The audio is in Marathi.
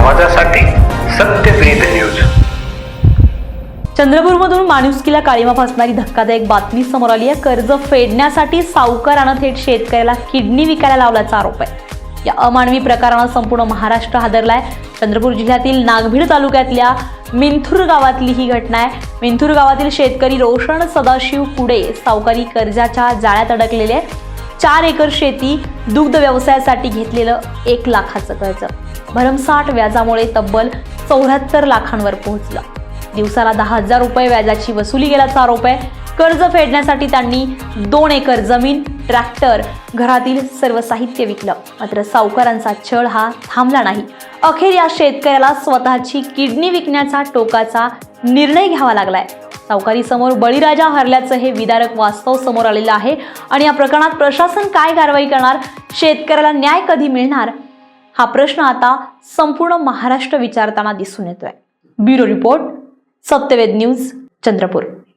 सत्यप्रीत न्यूज. चंद्रपूरमधून माणुसकीला काळीमा फासणारी धक्कादायक बातमी समोर आली आहे. कर्ज फेडण्यासाठी सावकारानं थेट शेतकऱ्याला किडनी विकायला लावल्याचा आरोप आहे. या अमानवी प्रकारानं संपूर्ण महाराष्ट्र हादरलाय. चंद्रपूर जिल्ह्यातील नागभीड तालुक्यातल्या मिंथूर गावातली ही घटना आहे. मिंथूर गावातील शेतकरी रोशन सदाशिव पुढे सावकारी कर्जाच्या जाळ्यात अडकलेले चार एकर शेती दुग्ध व्यवसायासाठी घेतलेलं एक लाखाचं कर्ज. भरमसाठ व्याजामुळे तब्बल चौऱ्याहत्तर लाखांवर पोहोचलं. दिवसाला दहा हजार रुपये व्याजाची वसुली गेल्याचा आरोप आहे. कर्ज फेडण्यासाठी त्यांनी दोन एकर जमीन ट्रॅक्टर घरातील सर्व साहित्य विकलं. मात्र सावकारांचा छळ हा थांबला नाही. अखेर या शेतकऱ्याला स्वतःची किडनी विकण्याचा टोकाचा निर्णय घ्यावा लागलाय. सावकारी समोर बळीराजा हरल्याचं हे विदारक वास्तव समोर आलेलं आहे. आणि या प्रकरणात प्रशासन काय कारवाई करणार? शेतकऱ्याला न्याय कधी मिळणार? हा प्रश्न आता संपूर्ण महाराष्ट्र विचारताना दिसून येतोय. Bureau report Satyaved news Chandrapur.